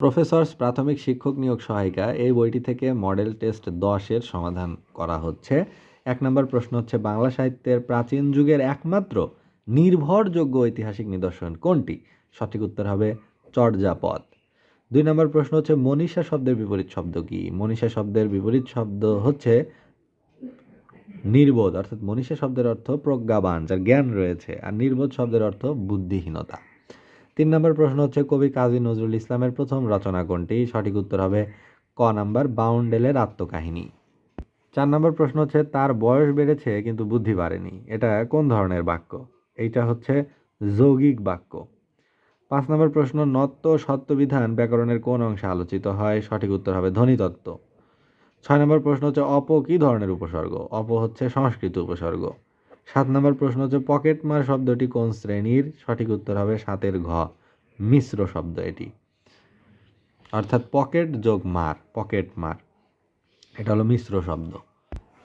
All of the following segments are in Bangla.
প্রফেসর্স প্রাথমিক শিক্ষক নিয়োগ সহায়িকা এই বইটি থেকে মডেল টেস্ট দশের সমাধান করা হচ্ছে। এক নম্বর প্রশ্ন হচ্ছে, বাংলা সাহিত্যের প্রাচীন যুগের একমাত্র নির্ভরযোগ্য ঐতিহাসিক নিদর্শন কোনটি? সঠিক উত্তর হবে চর্যাপদ। দুই নম্বর প্রশ্ন হচ্ছে, মনীষা শব্দের বিপরীত শব্দ কি? মনীষা শব্দের বিপরীত শব্দ হচ্ছে নির্বোধ, অর্থাৎ মনীষা শব্দের অর্থ প্রজ্ঞাবান, যার জ্ঞান রয়েছে, আর নির্বোধ শব্দের অর্থ বুদ্ধিহীনতা। তিন নম্বর প্রশ্ন হচ্ছে, কবি কাজী নজরুল ইসলামের প্রথম রচনা কোনটি সঠিক উত্তর হবে ক নাম্বার, বাউন্ডেলের আত্মকাহিনী। চার নম্বর প্রশ্ন হচ্ছে, তার বয়স বেড়েছে কিন্তু বুদ্ধি বাড়েনি। এটা কোন ধরনের বাক্য? এইটা হচ্ছে যৌগিক বাক্য। পাঁচ নম্বর প্রশ্ন নত্ব সত্যবিধান ব্যাকরণের কোন অংশে আলোচিত হয়? সঠিক উত্তর হবে ধ্বনিতত্ত্ব। ছয় নম্বর প্রশ্ন হচ্ছে, অপ কী ধরনের উপসর্গ? অপ হচ্ছে সংস্কৃত উপসর্গ। সাত নম্বর প্রশ্ন হচ্ছে পকেটমার শব্দটি কোন শ্রেণির? সঠিক উত্তর হবে সাতের ঘ। মিশ্র শব্দ এটি। অর্থাৎ পকেট যোগ মার, পকেট মার। এটা হলো মিশ্র শব্দ।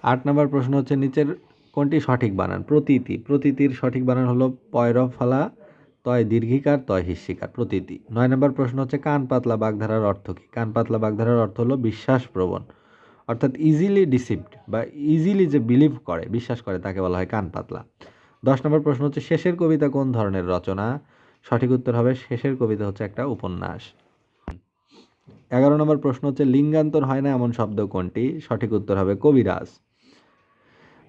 আট নম্বর প্রশ্ন হচ্ছে, নিচের কোনটি সঠিক বানান? প্রতীতি। প্রতীতির সঠিক বানান হলো পয়রফলা, তয় দীর্ঘিকার, তয় হিস্যিকার প্রতীতি। নয় নম্বর প্রশ্ন হচ্ছে, কান পাতলা বাগধারার অর্থ কী? কান পাতলা বাগধারার অর্থ হলো বিশ্বাসপ্রবণ অর্থাৎ ইজিলি ডিসিপ্ট বা ইজিলি যে বিলিভ করে, বিশ্বাস করে, তাকে বলা হয় কান পাতলা। দশ নম্বর প্রশ্ন হচ্ছে, শেষের কবিতা কোন ধরনের রচনা? সঠিক উত্তর হবে, শেষের কবিতা হচ্ছে একটা উপন্যাস। এগারো নম্বর প্রশ্ন হচ্ছে, লিঙ্গান্তর হয় না এমন শব্দ কোনটি? সঠিক উত্তর হবে, কবিরাজ।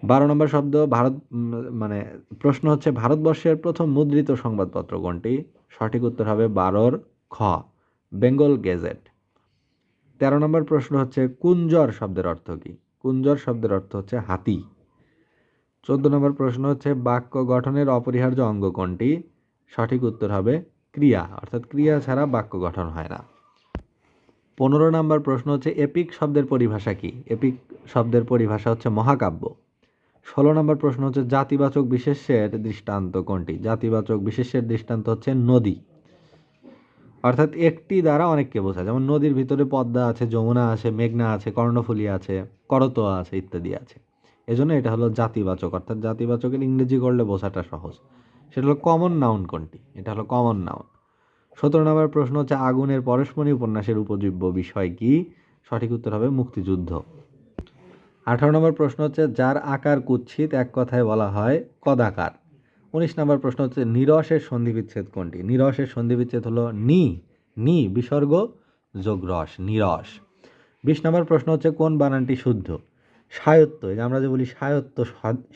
বারো নম্বর শব্দ, ভারত মানে প্রশ্ন হচ্ছে, ভারতবর্ষের প্রথম মুদ্রিত সংবাদপত্র কোনটি? সঠিক উত্তর হবে, বারোর খ, বেঙ্গল গেজেট। তেরো নম্বর প্রশ্ন হচ্ছে কুঞ্জর শব্দের অর্থ কী? কুঞ্জর শব্দের অর্থ হচ্ছে হাতি। চোদ্দ নম্বর প্রশ্ন হচ্ছে, বাক্য গঠনের অপরিহার্য অঙ্গ কোনটি? সঠিক উত্তর হবে, ক্রিয়া। অর্থাৎ ক্রিয়া ছাড়া বাক্য গঠন হয় না। পনেরো নম্বর প্রশ্ন হচ্ছে, এপিক শব্দের পরিভাষা কি? এপিক শব্দের পরিভাষা হচ্ছে মহাকাব্য। ষোলো নম্বর প্রশ্ন হচ্ছে, জাতিবাচক বিশেষ্যের দৃষ্টান্ত কোনটি? জাতিবাচক বিশেষ্যের দৃষ্টান্ত হচ্ছে নদী। অর্থাৎ একটি দ্বারা অনেককে বোঝায়। যেমন নদীর ভিতরে পদ্মা আছে, যমুনা আছে, মেঘনা আছে, কর্ণফুলী আছে, করতোয়া আছে ইত্যাদি আছে। এজন্য এটা হলো জাতিবাচক। অর্থাৎ জাতিবাচকের ইংরেজি করলে বোঝাটা সহজ। সেটা হলো কমন নাউন কোনটি? এটা হলো কমন নাউন সতেরো নম্বর প্রশ্ন হচ্ছে, আগুনের পরশমণি উপন্যাসের উপজীব্য বিষয় কি? সঠিক উত্তর হবে মুক্তিযুদ্ধ। আঠারো নম্বর প্রশ্ন হচ্ছে, যার আকার কুৎসিত, এক কথায় বলা হয় কদাকার। উনিশ নম্বর প্রশ্ন হচ্ছে, নিরসের সন্ধিবিচ্ছেদ কোনটি? নিরসের সন্ধিবিচ্ছেদ হলো নি নি বিসর্গ যোগ রস, নিরস। বিশ নম্বর প্রশ্ন হচ্ছে, কোন বানানটি শুদ্ধ? স্বায়ত্ত এই যে আমরা যে বলি স্বায়ত্ত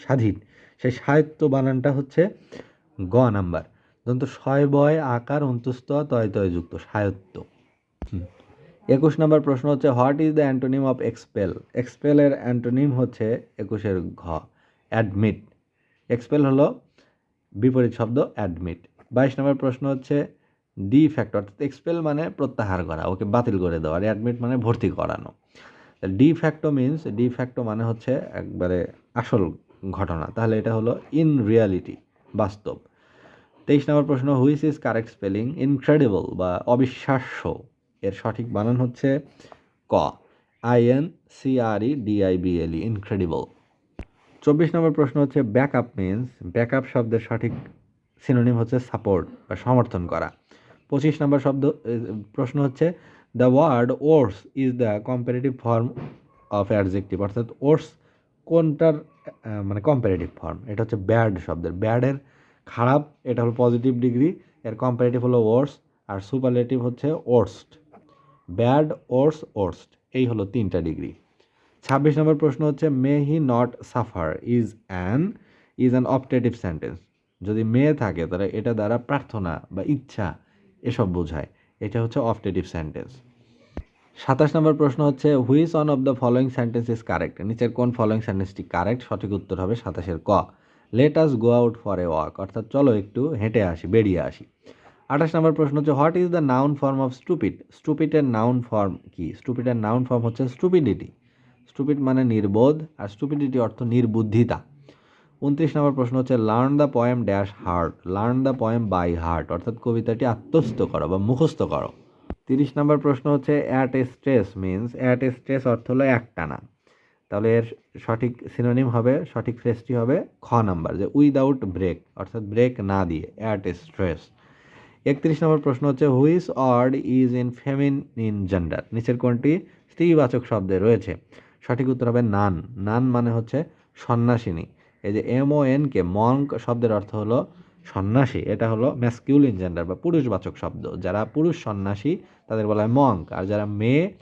স্বাধীন, সেই স্বায়ত্ত বানানটা হচ্ছে গ নাম্বার। দন্ত ছয় বয়, আকার অন্তুস্ত তয় তয় যুক্ত হুম। একুশ নম্বর প্রশ্ন হচ্ছে, what is the antonym of expel? এক্সপেলের antonym হচ্ছে একুশের ঘ, অ্যাডমিট। এক্সপেল হলো বিপরীত শব্দ অ্যাডমিট বাইশ নম্বর প্রশ্ন হচ্ছে ডি ফ্যাক্টর অর্থাৎ এক্সপেল মানে প্রত্যাহার করা, ওকে বাতিল করে দেওয়া, আর অ্যাডমিট মানে ভর্তি করানো। De facto means de facto মানে হচ্ছে একবারে আসল ঘটনা, তাহলে এটা হলো ইন রিয়ালিটি বাস্তব। তেইশ নম্বর প্রশ্ন which is correct spelling incredible বা অবিশ্বাস্য? এর সঠিক বানান হচ্ছে ক I N C R E D I B L E incredible চব্বিশ নম্বর প্রশ্ন হচ্ছে ব্যাকআপ মিন্স ব্যাকআপ শব্দের সঠিক সিনোনিম হচ্ছে সাপোর্ট বা সমর্থন করা। পঁচিশ নম্বর শব্দ প্রশ্ন হচ্ছে the word worse is the comparative form of adjective অর্থাৎ ওর্স কোনটার মানে কম্পারেটিভ ফর্ম এটা হচ্ছে ব্যাড শব্দের। ব্যাডের খারাপ, এটা হলো পজিটিভ ডিগ্রি এর কম্পারেটিভ হলো ওর্স আর সুপারলেটিভ হচ্ছে ওর্স্ট ব্যাড ওর্স ওর্স্ট এই হলো তিনটা ডিগ্রি ছাব্বিশ নম্বর প্রশ্ন হচ্ছে may he not suffer is an is an optative sentence যদি মেয়ে থাকে, তাহলে এটা দ্বারা প্রার্থনা বা ইচ্ছা এসব বোঝায়। এটা হচ্ছে অপটেটিভ সেন্টেন্স সাতাশ নম্বর প্রশ্ন হচ্ছে which one of the following sentence is correct নিচের কোন ফলোয়িং সেন্টেন্সটি কারেক্ট সঠিক উত্তর হবে সাতাশের ক। Let us go out for a walk অর্থাৎ চলো একটু হেঁটে আসি, বেরিয়ে আসি। আঠাশ নম্বর প্রশ্ন হচ্ছে what is the noun form of stupid স্টুপিডের noun form কি? স্টুপিডের নাউন ফর্ম হচ্ছে স্টুপিডিটি স্টুপিড মানে নির্বোধ আর স্টুপিডিটি অর্থ নির্বুদ্ধিতা। উনত্রিশ নম্বর প্রশ্ন হচ্ছে learn the poem dash heart learn the poem by heart অর্থাৎ কবিতাটি আত্মস্থ করো বা মুখস্থ করো। তিরিশ নম্বর প্রশ্ন হচ্ছে at a stretch means at a stretch অর্থ হলো একটানা। তাহলে এর সঠিক সিনোনিম হবে, সঠিক ফ্রেজটি হবে খ নাম্বার, যে উইদাউট ব্রেক অর্থাৎ ব্রেক না দিয়ে অ্যাট এ স্ট্রেস একত্রিশ নম্বর প্রশ্ন হচ্ছে which word is in feminine gender নিচের কোনটি? স্ত্রীবাচক শব্দে রয়েছে। সঠিক উত্তর হবে নান। নান মানে হচ্ছে সন্ন্যাসিনী। এই যে M O N K monk শব্দের অর্থ হলো সন্ন্যাসী। এটা হলো ম্যাসকিউলিন জেন্ডার বা পুরুষবাচক শব্দ। যারা পুরুষ সন্ন্যাসী, তাদের বলা হয় মঙ্ক। আর যারা মেয়ে,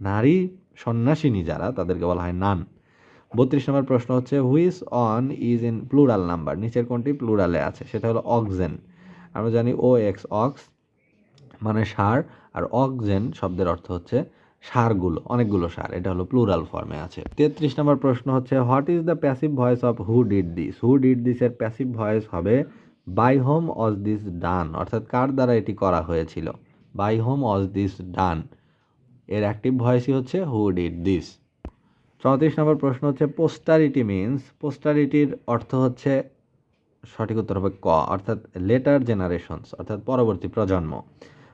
নারী সন্ন্যাসিনী যারা, তাদেরকে বলা হয় নান। বত্রিশ নম্বর প্রশ্ন হচ্ছে which one is in plural number নিচের কোনটি প্লুরালে আছে? সেটা হলো অক্সেন আমরা জানি ও এক্স অক্স মানে সার। আর অক্সেন শব্দের অর্থ হচ্ছে সারগুলো, অনেকগুলো সার, এটা হলো প্লুরাল ফর্মে আছে। তেত্রিশ নম্বর প্রশ্ন হচ্ছে, what is the passive voice of who did this? Who did this এর প্যাসিভ ভয়েস হবে, by whom was this done, অর্থাৎ কার দ্বারা এটি করা হয়েছিল? By whom was this done. এর অ্যাক্টিভ ভয়েসই হচ্ছে, হু ডিড দিস। চৌত্রিশ নম্বর প্রশ্ন হচ্ছে, পোস্টারিটি মিন্স, পোস্টারিটির অর্থ হচ্ছে, সঠিক উত্তর হবে ক, অর্থাৎ লেটার জেনারেশনস, অর্থাৎ পরবর্তী প্রজন্ম।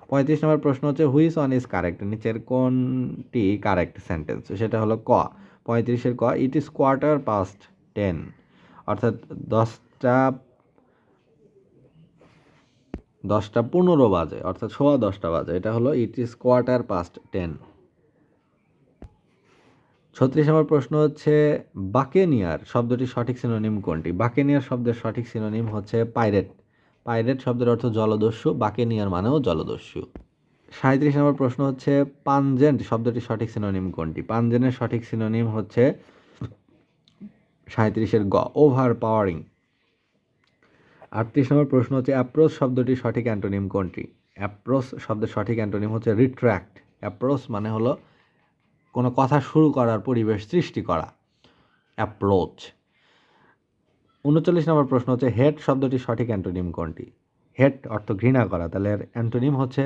পঁয়ত্রিশ নম্বর প্রশ্ন হচ্ছে হুইস অন ইজ কারেক্ট নিচের কোনটি কারেক্ট সেন্টেন্স সেটা হলো ক। পঁয়ত্রিশের ক it is quarter past ten অর্থাৎ দশটা দশটা পনেরো বাজে, অর্থাৎ সোয়া দশটা বাজে। এটা হলো it is quarter past ten ছত্রিশ নম্বর প্রশ্ন হচ্ছে, বাকেনিয়ার শব্দটি সঠিক সিনোনিম কোনটি? বাকেনিয়ার শব্দের সঠিক সিনোনিম হচ্ছে পাইরেট পাইরেট শব্দের অর্থ জলদস্যু বাকেনিয়ার মানেও জলদস্যু। সাঁত্রিশ নম্বর প্রশ্ন হচ্ছে, পানজেন্ট শব্দটি সঠিক সিনোনিম কোনটি? পানজেন্টের সঠিক সিনোনিম হচ্ছে সাঁত্রিশের গ ওভার পাওয়ারিং আটত্রিশ নম্বর প্রশ্ন হচ্ছে অ্যাপ্রোচ শব্দটি সঠিক অ্যান্টোনিম কোনটি? অ্যাপ্রোচ শব্দের সঠিক অ্যান্টোনিম হচ্ছে রিট্র্যাক্ট অ্যাপ্রোচ মানে হলো কোনো কথা শুরু করার পরিবেশ সৃষ্টি করা। অ্যাপ্রোচ উনচল্লিশ নম্বর প্রশ্ন হচ্ছে, হেড শব্দটি সঠিক অ্যান্টোনিম কোনটি? হেড অর্থ ঘৃণা করা, তাহলে এর অ্যান্টোনিম হচ্ছে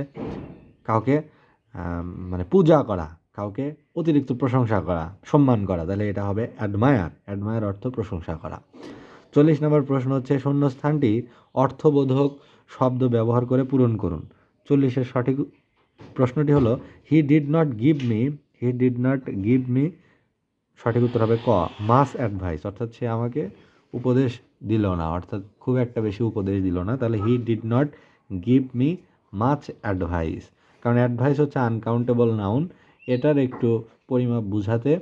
কাউকে মানে পূজা করা, কাউকে অতিরিক্ত প্রশংসা করা, সম্মান করা, তাহলে এটা হবে অ্যাডমায়ার অ্যাডমায়ার অর্থ প্রশংসা করা। চল্লিশ নম্বর প্রশ্ন হচ্ছে, শূন্যস্থানটি অর্থবোধক শব্দ ব্যবহার করে পূরণ করুন। চল্লিশের সঠিক প্রশ্নটি হলো he did not give me he did not give me সঠিক উত্তর হবে ক মাস অ্যাডভাইস অর্থাৎ সে আমাকে উপদেশ দিল না, অর্থাৎ খুব একটা বেশি উপদেশ দিল না। তাহলে he did not give me much advice কারণ অ্যাডভাইস হচ্ছে আনকাউন্টেবল নাউন এটার একটু পরিমাপ বুঝাতে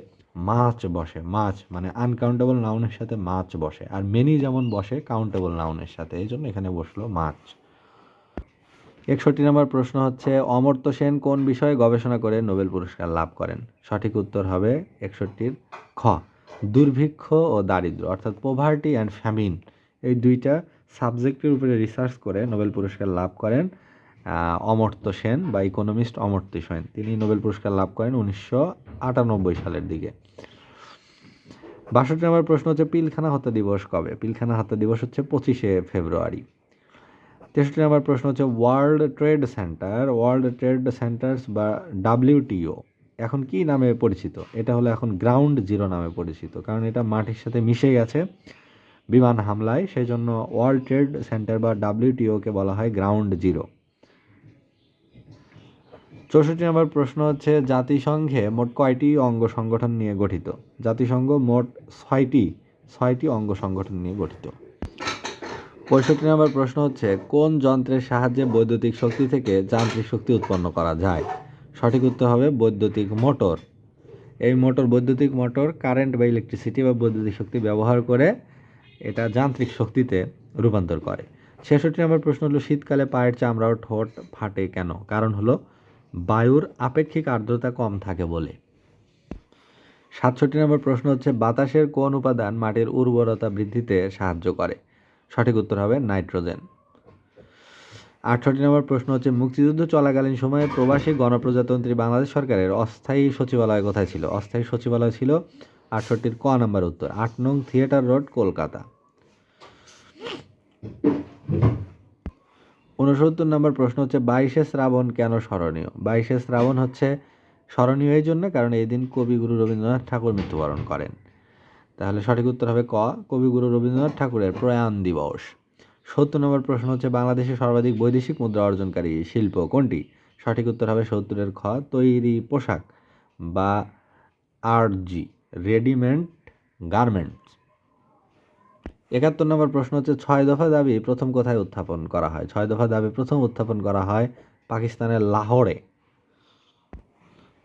মাছ বসে মাছ মানে আনকাউন্টেবল নাউনের সাথে মাছ বসে, আর মেনি যেমন বসে কাউন্টেবল নাউনের সাথে। এই জন্য এখানে বসল মাছ একষট্টি নম্বর প্রশ্ন হচ্ছে, অমর্ত্য সেন কোন বিষয়ে গবেষণা করে নোবেল পুরস্কার লাভ করেন? সঠিক উত্তর হবে একষট্টির খ। দুর্ভিক্ষ ও দারিদ্র, অর্থাৎ পোভার্টি অ্যান্ড ফ্যামিন এই দুইটা সাবজেক্টের উপরে রিসার্চ করে নোবেল পুরস্কার লাভ করেন অমর্ত্য সেন বা ইকোনমিস্ট অমর্ত্য সেন। তিনি নোবেল পুরস্কার লাভ করেন উনিশশো আটানব্বই সালের দিকে। বাষট্টি নম্বর প্রশ্ন হচ্ছে, পিলখানা হত্যা দিবস কবে? পিলখানা হত্যা দিবস হচ্ছে পঁচিশে ফেব্রুয়ারি। তেষট্টি নম্বর প্রশ্ন হচ্ছে world trade centre world trade centres বা ডাব্লিউটিও এখন কি নামে পরিচিত? এটা হলো এখন গ্রাউন্ড জিরো নামে পরিচিত, কারণ এটা মাটির সাথে মিশে গেছে বিমান হামলায়। সেই জন্য ওয়ার্ল্ড ট্রেড সেন্টার বা ডাব্লিউটিওকে বলা হয় গ্রাউন্ড জিরো চৌষট্টি নম্বর প্রশ্ন হচ্ছে, জাতিসংঘে মোট কয়টি অঙ্গ সংগঠন নিয়ে গঠিত? জাতিসংঘ মোট ছয়টি ছয়টি অঙ্গ সংগঠন নিয়ে গঠিত। পঁয়ষট্টি নম্বর প্রশ্ন হচ্ছে, কোন যন্ত্রের সাহায্যে বৈদ্যুতিক শক্তি থেকে যান্ত্রিক শক্তি উৎপন্ন করা যায়? সঠিক উত্তর হবে বৈদ্যুতিক মোটর। এই মোটর বৈদ্যুতিক মোটর কারেন্ট বা ইলেকট্রিসিটি বা বৈদ্যুতিক শক্তি ব্যবহার করে এটা যান্ত্রিক শক্তিতে রূপান্তর করে। ছেষট্টি নম্বর প্রশ্ন হলো, শীতকালে পায়ের চামড়া ও ঠোঁট ফাটে কেন? কারণ হলো, বায়ুর আপেক্ষিক আর্দ্রতা কম থাকে বলে। সাতষট্টি নম্বর প্রশ্ন হচ্ছে, বাতাসের কোন উপাদান মাটির উর্বরতা বৃদ্ধিতে সাহায্য করে? সঠিক উত্তর হবে নাইট্রোজেন। আটষট্টি নম্বর প্রশ্ন হচ্ছে, মুক্তিযুদ্ধ চলাকালীন সময়ে প্রবাসী গণপ্রজাতন্ত্রী বাংলাদেশ সরকারের অস্থায়ী সচিবালয় কোথায় ছিল? অস্থায়ী সচিবালয় ছিল আটষট্টির ক নম্বর উত্তর, আট নং থিয়েটার রোড, কলকাতা। উনসত্তর নম্বর প্রশ্ন হচ্ছে, বাইশে শ্রাবণ কেন স্মরণীয়? বাইশে শ্রাবণ হচ্ছে স্মরণীয় এই জন্য কারণ এই দিন কবিগুরু রবীন্দ্রনাথ ঠাকুর মৃত্যুবরণ করেন। তাহলে সঠিক উত্তর হবে ক, কবিগুরু রবীন্দ্রনাথ ঠাকুরের প্রয়াণ দিবস। সত্তর নম্বর প্রশ্ন হচ্ছে বাংলাদেশের সর্বাধিক বৈদেশিক মুদ্রা অর্জনকারী শিল্প কোনটি? সঠিক উত্তর হবে সত্তরের খ, তৈরি পোশাক বা আরজি, রেডিমেড গার্মেন্টস। একাত্তর নম্বর প্রশ্ন হচ্ছে, ছয় দফা দাবি প্রথম কোথায় উত্থাপন করা হয়? ছয় দফা দাবি প্রথম উত্থাপন করা হয় পাকিস্তানের লাহোরে।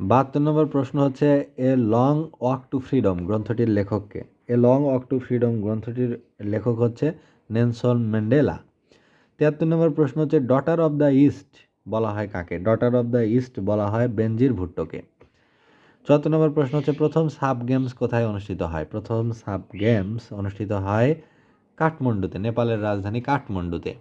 বাহাত্তর নম্বর প্রশ্ন হচ্ছে, a long walk to freedom গ্রন্থটির লেখককে। A long walk to freedom গ্রন্থটির লেখক হচ্ছে নেলসন ম্যান্ডেলা। তিয়াত্তর নম্বর প্রশ্ন হচ্ছে ডটার অফ দ্য ইস্ট বলা হয় কাকে? ডটার অফ দ্য ইস্ট বলা হয় বেনজির ভুট্টোকে। চুয়াত্তর নম্বর প্রশ্ন হচ্ছে, প্রথম সাব গেমস কোথায় অনুষ্ঠিত হয়? প্রথম সাব গেমস অনুষ্ঠিত হয় কাঠমান্ডুতে, নেপালের রাজধানী কাঠমান্ডুতে।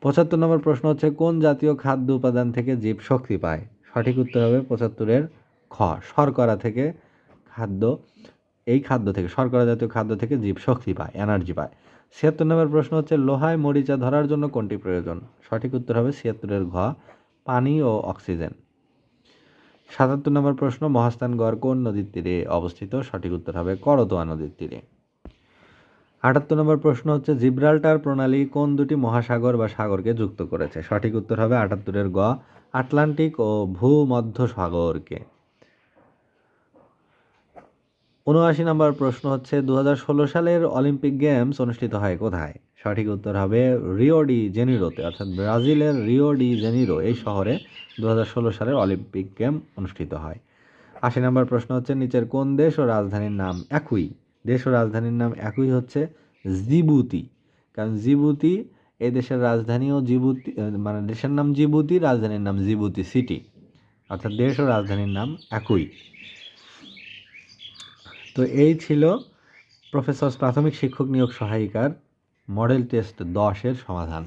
পঁচাত্তর নম্বর প্রশ্ন হচ্ছে, কোন জাতীয় খাদ্য উপাদান থেকে জীব শক্তি পায়? সঠিক উত্তর হবে পঁচাত্তরের খ, শর্করা থেকে খাদ্য, এই খাদ্য থেকে, শর্করা জাতীয় খাদ্য থেকে জীব শক্তি পায়, এনার্জি পায়। ছিয়াত্তর নম্বর প্রশ্ন হচ্ছে, লোহায় মরিচা ধরার জন্য কোনটি প্রয়োজন? সঠিক উত্তর হবে ছিয়াত্তরের ঘ, পানি ও অক্সিজেন। সাতাত্তর নম্বর প্রশ্ন মহাস্থানগড় কোন নদীর তীরে অবস্থিত? সঠিক উত্তর হবে করতোয়া নদীর তীরে। আটাত্তর নম্বর প্রশ্ন হচ্ছে, জিব্রাল্টার প্রণালী কোন দুটি মহাসাগর বা সাগরকে যুক্ত করেছে? সঠিক উত্তর হবে আটাত্তরের গ আটলান্টিক ও ভূমধ্য সাগরকে উনআশি নম্বর প্রশ্ন হচ্ছে দু হাজার ষোলো সালের অলিম্পিক গেমস অনুষ্ঠিত হয় কোথায়? সঠিক উত্তর হবে রিও ডি জেনিরোতে, অর্থাৎ ব্রাজিলের রিও ডি জেনিরো, এই শহরে দু হাজার ষোলো সালের অলিম্পিক গেম অনুষ্ঠিত হয়। আশি নম্বর প্রশ্ন হচ্ছে, নিচের কোন দেশ ও রাজধানীর নাম একই? দেশ ও রাজধানীর নাম একই হচ্ছে জিবুতি, কারণ জিবুতি এই দেশের রাজধানী ও জিবুতি মানে দেশের নাম জিবুতি, রাজধানীর নাম জিবুতি সিটি, অর্থাৎ দেশ ও রাজধানীর নাম একই। তো এই ছিল প্রফেসর প্রাথমিক শিক্ষক নিয়োগ সহায়িকার মডেল টেস্ট দশের সমাধান।